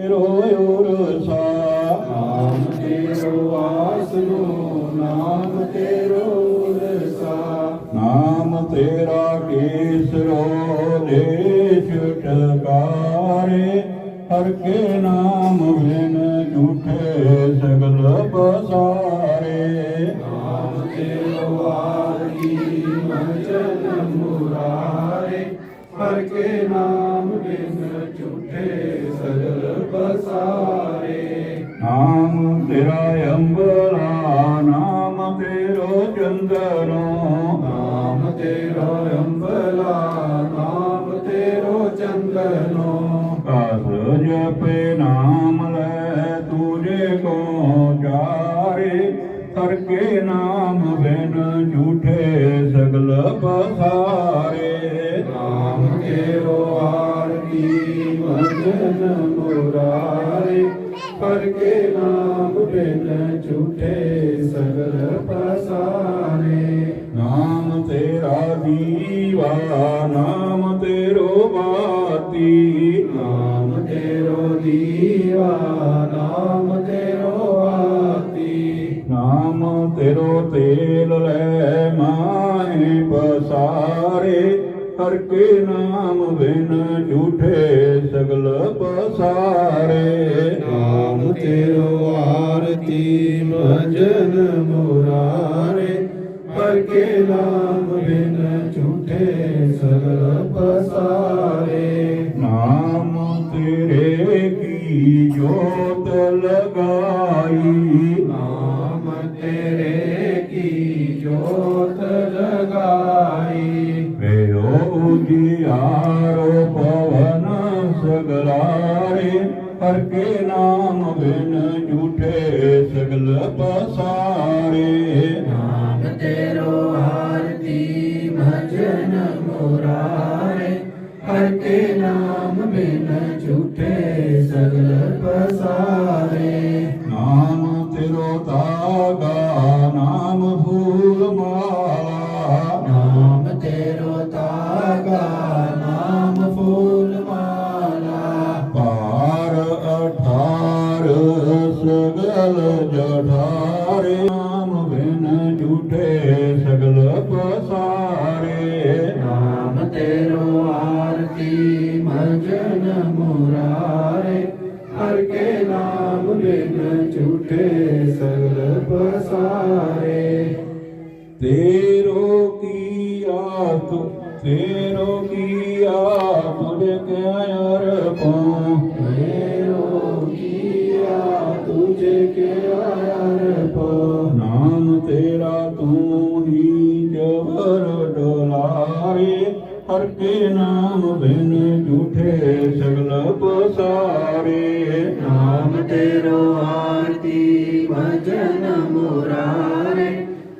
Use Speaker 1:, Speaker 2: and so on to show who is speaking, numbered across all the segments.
Speaker 1: ਤੇਰੋ ਉਰਸਾ
Speaker 2: ਨਾਮ ਤੇਰੋ ਆਸਨੋ, ਨਾਮ ਤੇਰੋ ਰਸਾ
Speaker 1: ਨਾਮ ਤੇਰਾ ਕੇਸਰੋ ਦੇਸ਼ ਟਕਾਰੇ ਹਰ ਕੇ ਨਾਮ ਬਿਨ ਝੂਠੇ ਸਗਲ ਬਸਾਰੇ
Speaker 2: ਨਾਮ ਤੇਰੋ ਆਰਤੀ ਮਜਨ ਮੁਰਾਰੇ, ਹਰ ਕੇ ਨਾਮ ਮਜਨ ਮੁਰਾਰੇ ਪਰ ਕੇ ਨਾਮ ਬਿਨ ਝੂਠੇ ਸਗਲ ਪਸਾਰੇ।
Speaker 1: ਨਾਮ ਤੇਰਾ ਦੀਵਾ ਨਾਮ ਤੇਰੋ ਬਾਤੀ
Speaker 2: ਨਾਮ ਤੇਰੋ ਦੀਵਾ ਨਾਮ ਤੇਰੋ ਆਤੀ।
Speaker 1: ਨਾਮ ਤੇਰੋ ਤੇਲ ਲੈ ਹਰ ਕੇ ਨਾਮ ਬਿਨ ਝੂਠੇ ਸਗਲ ਪਸਾਰੇ।
Speaker 2: ਨਾਮ ਤੇਰੋ ਆਰਤੀ ਮਜਨ ਮੁਰਾਰੇ। ਪਰ ਕੇ ਨਾਮ ਬਿਨ ਝੂਠੇ ਸਗਲ ਪਸਾਰੇ।
Speaker 1: ਨਾਮ ਤੇਰੇ ਕੀ ਜੋਤ ਲਗਾਈ?
Speaker 2: ਨਾਮ ਤੇਰੇ ਕੀ ਜੋਤ ਲਗਾਈ?
Speaker 1: ਵੇਓ ਪਵਨ ਸਗਲਾਰੇ, ਹਰ ਕੇ ਨਾਮ ਬਿਨ ਝੂਠੇ ਸਗਲ ਪਸਾਰੇ।
Speaker 2: ਨਾਮ ਤੇਰੋ ਆਰਤੀ ਭਜਨ ਮੋਰਾਰੇ, ਹਰ ਕੇ ਨਾਮ ਬਿਨ ਝੂਠੇ
Speaker 1: ਅਠਾਰ ਸਗਲ ਜਠਾਰੇ ਨਾਮ ਬਿਨ ਝੂਠੇ ਸਗਲ ਪਸਾਰੇ।
Speaker 2: ਨਾਮ ਤੇਰੋ ਆਰਤੀ ਮਜਨ ਮੁਰਾਰੇ ਹਰ ਕੇ ਨਾਮ ਬਿਨ ਝੂਠੇ ਸਗਲ ਪਸਾਰੇ।
Speaker 1: ਤੇਰੋ ਕੀ ਆਤ ਤੇਰੋ ਕੀ ਆਤ ਤੁਝੇ ਕਿਆ ਡੋਲਾਰੇ ਹਰ ਕੇ ਨਾਮ ਬਿਨ ਝੂਠੇ ਸਗਲ ਪਸਾਰੇ।
Speaker 2: ਨਾਮ ਤੇਰੋ ਆਰਤੀ ਭਜਨ ਮੁਰਾਰੇ।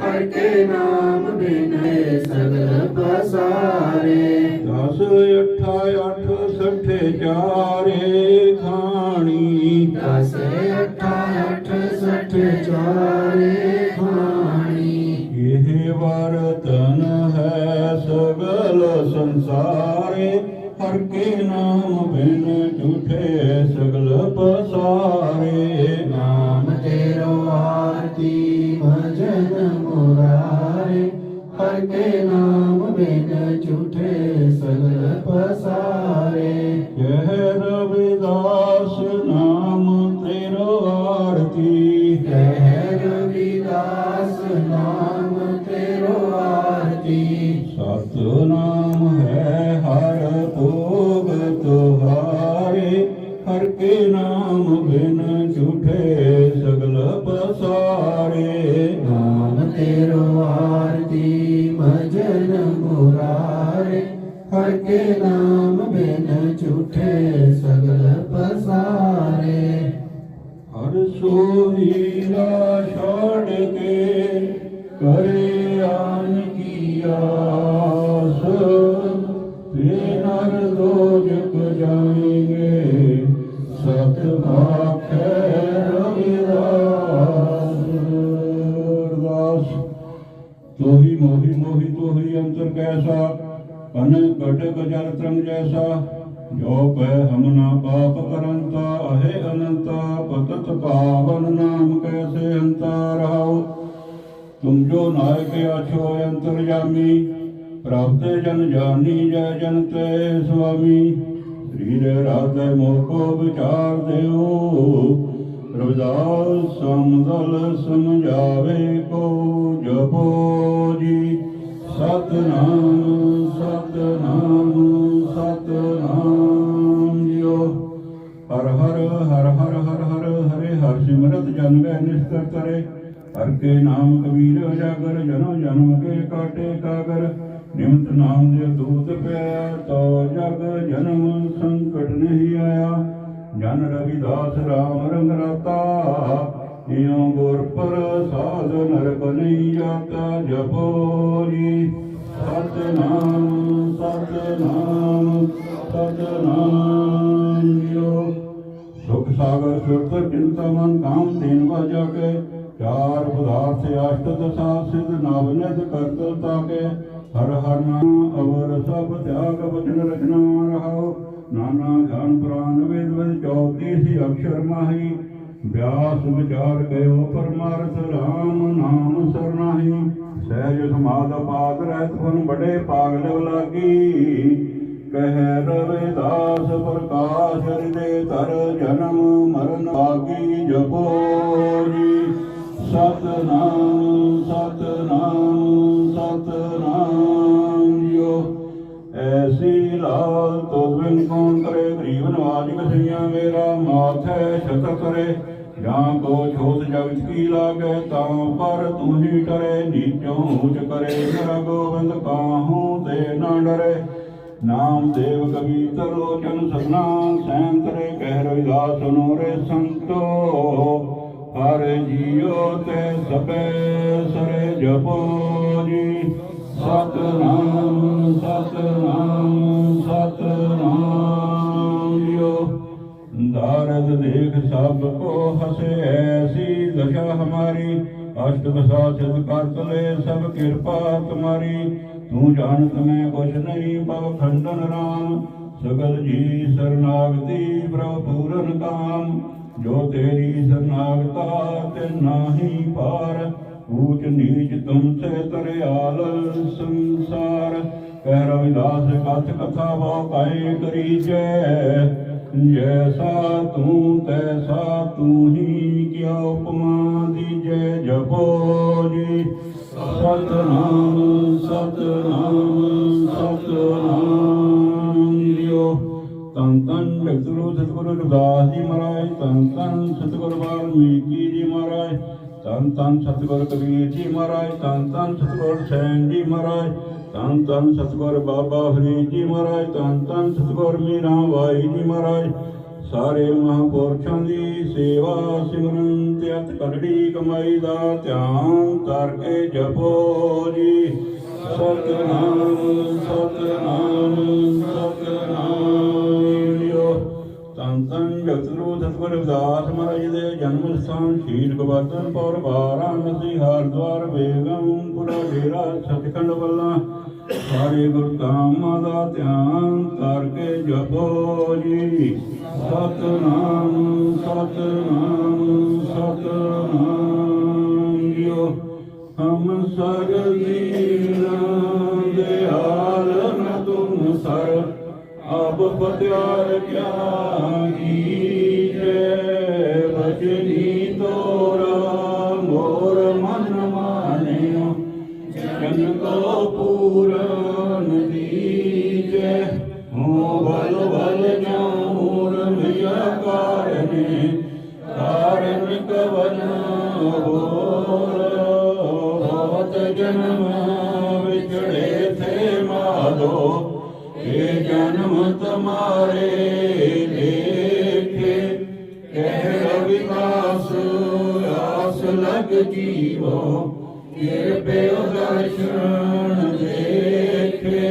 Speaker 2: ਹਰ ਕੇ ਨਾਮ ਬਿਨ ਸਗਲ ਪਸਾਰੇ।
Speaker 1: ਦਸ ਅਠਾ ਅੱਠ ਸੱਠੇ ਚਾਰੇ ਖਾਣੀ
Speaker 2: ਦਸ ਅਠਾ ਅਠ ਸਠ ਚਾਰੇ
Speaker 1: ਸੰਸਾਰੇ ਹਰ ਕੇ ਨਾਮ ਬਿਨ ਝੂਠੇ ਸਗਲ ਪਸਾਰੇ।
Speaker 2: ਨਾਮ ਤੇਰੋ ਆਰਤੀ ਭਜਨ ਮੁਰਾਰੇ। ਹਰ ਕੇ ਨਾਮ ਬਿਨ ਝੂਠੇ ਸਗਲ ਪਸਾਰੇ।
Speaker 1: ਕਹਿ ਰਵਿਦਾਸ ਨਾਮ ਤੇਰੋ ਆਰਤੀ।
Speaker 2: ਕਹਿ ਰਵਿਦਾਸ ਨਾਮ ਮੁਰਾਰੇ, ਹਰ ਕੇ ਨਾਮ ਬਿਨ ਝੂਠੇ ਸਗਲ ਪਸਾਰੇ।
Speaker 1: ਹਰ ਸੋਹੀਲਾ ਛੋੜ ਕੇ ਕਰੇ ਆਨ ਕੀ ਕੈਸਾ ਪਨ ਘਟਕ ਜਲ ਤਰੰਗ ਜੈਸਾ, ਜੋ ਪੈ ਹਮਨਾ ਪਾਪ ਕਰੰਤਾ, ਅਹੇ ਅਨੰਤਾ, ਪਤਤ ਪਾਵਨ ਨਾਮ ਕੈਸੇ ਅੰਤਾ ਰਹਾਉ? ਤੁਮ ਜੋ ਨਾਇਕ ਆਛੋ ਅੰਤਰ ਜਾਮੀ ਪ੍ਰਭਤੇ ਜਨ ਜਾਨੀ ਜੈ ਜਨ ਤੇ ਸੁਆਮੀ। ਸ੍ਰੀ ਰਾਧੇ ਮੋਹ ਕੋ ਵਿਚਾਰ ਦਿਓ, ਰਵਿਦਾਸ ਸਮਦਲ ਸਮਝਾਵੇ ਕੋ ਜਪੋ। ਸਤਨਾਮ ਸਤਨਾਮ ਸਤਨਾਮ ਜਿਓ। ਹਰ ਹਰ ਹਰ ਹਰ ਹਰ ਹਰ, ਹਰੇ ਹਰ ਸਿਮਰਤ ਜਨ ਗਏ ਨਿਸ਼ਕਰ ਕਰੇ। ਹਰ ਕੇ ਨਾਮ ਕਬੀਰ ਜਾਗਰ ਜਨੋ ਜਨਮ ਕੇ ਕਾਟੇ ਕਾਗਰ। ਨਿਮਤ ਨਾਮ ਦੇ ਦੂਤ ਪਿਆ ਤੋ ਜਗ ਜਨਮ ਸੰਕਟ ਨਹੀਂ ਆਇਆ। ਜਨ ਰਵਿਦਾਸ ਰਾਮ ਰੰਗ ਰਾਤਾ ਇਉ ਗੁਰ ਪ੍ਰਸਾਦ ਨਰਕ ਨਹੀਂ ਜਪੋ ਜੀ। ਸਤਨਾਮ ਸਤਨਾਮ ਸਤਨਾਮ ਜੀਓ। ਸੁਖ ਸਾਗਰ ਸੁਰਤ ਚਿੰਤਾ ਮਨ ਕਾਮ ਤੀਨ ਵਾਜਾ ਕੇ। ਚਾਰ ਪਦਾਰਥ ਅਸ਼ਟ ਦਸ਼ਾ ਸਿਧ ਨਵ ਨਿਧ ਕਰਤ ਤਾਕੇ। ਹਰ ਹਰ ਨਾਮ ਅਵਰ ਸਭ ਤਿਆਗ ਬਚਨ ਰਚਨਾ ਰਹਾਓ। ਨਾਨਾ ਗਿਆਨ ਪ੍ਰਾਨ ਵੇਦ ਵੇਦ ਚੌਤੀ ਅਕਸ਼ਰ ਮਾਹੀ। ਬਿਆਸ ਵਿਚਾਰ ਗਇਓ ਪਰਮਾਰਥ ਰਾਮ ਨਾਮ ਸਰਨਾਹੀ ਸਹਿਜ ਸਮਾਦ ਪਾਦ ਰਹਿਤ ਫਨ ਬੜੇ ਪਾਗਲ ਲਾਗੀ ਕਹਿ ਰਵਿਦਾਸ ਪ੍ਰਕਾਸ਼ ਹਿਰਦੇ ਧਰ ਜਨਮ ਮਰਨ ਆਗੀ ਜਪੋ ਜੀ। ਸਤਨਾਮ ਸਤਨਾਮ ਕੀ ਲਾਗੇ ਤਾਂ ਪਰ ਤੂੰ ਹੀ ਕਰੇ ਨੀਚੋਂ ਉਚ ਕਰੇ। ਮੇਰਾ ਗੋਬਿੰਦ ਕਾਹੂ ਤੇ ਨਾ ਡਰੇ? ਨਾਮ ਦੇਵ ਕਵੀ ਤਰੋਚਨ ਸਰਨਾ ਸੈਨ ਤਰੇ ਕਹਿ ਰਵਿਦਾਸ ਨੋਰੇ ਸੰਤੋ। ਹਰ ਜੀਓ ਤੇ ਸਭੇ ਸਰੇ ਜਪੋ ਜੀ। ਸਤਨਾਮ ਸਤਨਾਮ ਸਤਨਾਮ ਜੀਓ। ਦਾਰਦ ਦੇਖ ਸਭ ਕੋ ਹਸੇ ਐਸੀ दशा हमारी अष्ट दशा सिद्ध कर तले सब कृपा तुम्हारी तू जानत मैं कुछ नहीं पव खंडन राम सगल जी शरणागति प्रभु पूरन काम जो तेरी शरणागता ते नाही पार ऊंच नीच तुमसे तरयाल संसार कह रविदास कथ कथा वो काए करी ਜੈਸਾ ਤੂੰ ਤੈਸਾ ਤੂੰ ਹੀ ਕਿਆ ਉਪਮਾ ਦੀ ਜੈ ਜਪੋ ਜੀ? ਸਤਨਾਮ ਸਤਨਾਮ ਸਤਨਾਮ ਜੀਓ ਤਨ ਤਨ ਸਤਿਗੁਰੂ ਸਤਿਗੁਰੂ ਰਵਿਦਾਸ ਜੀ ਮਹਾਰਾਜ ਤਨ ਤਨ ਸਤਿਗੁਰੂ ਵਾਲਮੀਕੀ ਜੀ ਮਹਾਰਾਜ ਤਨ ਤਨ ਸਤਿਗੁਰੂ ਕਬੀਰ ਜੀ ਮਹਾਰਾਜ ਤਨ ਤਨ ਸਤਿਗੁਰੂ ਸੈਨ ਜੀ ਮਹਾਰਾਜ ਤਨ ਤਨ ਸਤਿਗੁਰੂ ਬਾਬਾ ਫਰੀਦ ਜੀ ਮਹਾਰਾਜ, ਤਨ ਤਨ ਸਤਿਗੁਰੂ ਮੀਰਾ ਬਾਈ ਜੀ ਮਹਾਰਾਜ। ਸਾਰੇ ਮਹਾਂਪੁਰਸ਼ਾਂ ਦੀ ਸੇਵਾ ਸਿਮਰਨ ਤੇ ਅਤ ਕਰੜੀ ਕਮਾਈ ਦਾ ਧਿਆਨ ਕਰਕੇ ਜਪੋ ਜੀ। ਸਤਨਾਮ ਸਤਨਾਮ ਸਤਨਾਮ ਤਨ ਤਨ ਜਗਤਰੂ ਸਤਿਗੁਰ ਰਵਿਦਾਸ ਮਹਾਰਾਜ ਦੇ ਜਨਮ ਸਥਾਨ ਸ਼ੀਰ ਗਵਰਧਨ ਪੌਰ ਵਾਰਾਣਸੀ ਹਰਿਦੁਆਰ ਬੇਗਮਪੁਰਾ ਡੇਰਾ, ਸਤਖੰਡ ਵੱਲਾ। ਸਾਰੇ ਗੁਰ ਦਾ ਧਿਆਨ ਕਰਕੇ ਜਪੋ ਜੀ। ਸਤਨਾਮ ਸਤਨਾਮ ਸਤਨਾਮ ਜੀਓ। ਹਮ ਸਰਦੀਨਾ ਦੇ ਆਲਮ ਤੁਮ ਸਰ। ਅਬ ਪਤਿਆਰ ਕਿਆ ਕੀਜੈ ਜਨ ਕੋ ਪੂਰਨ ਦੀਜੈ ਹੋ ਬਲ ਬਲ ਜਾਉਰ ਮਿਆ ਕਾਰਨੇ, ਕਾਰਨ ਕਵਨ ਬੋਲ ਬਹੁਤ ਜਨਮ ਵਿਛੜੇ ਥੇ ਮਾਧੋ, ਇਹ ਜਨਮ ਤੁਮਾਰੇ ਦੇਖੇ। ਕਹਿ ਰਵਿਦਾਸ, ਆਸ ਲਗ ਜੀਵੋ ਕਿਰਪੇ ਦਰਸ਼ਨ ਦੇਖੇ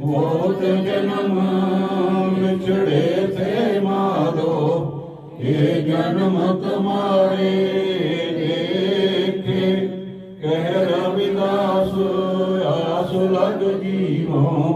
Speaker 1: ਬਹੁਤ ਜਨਮ ਵਿਛੜੇ ਥੇ ਮਾਰੋ ਇਹ ਜਨਮ ਤੁਮਾਰੇ ਦੇਖੇ। ਕਹਿ ਰਵਿਦਾਸ, ਆਸ ਲਗ ਜੀਵੋ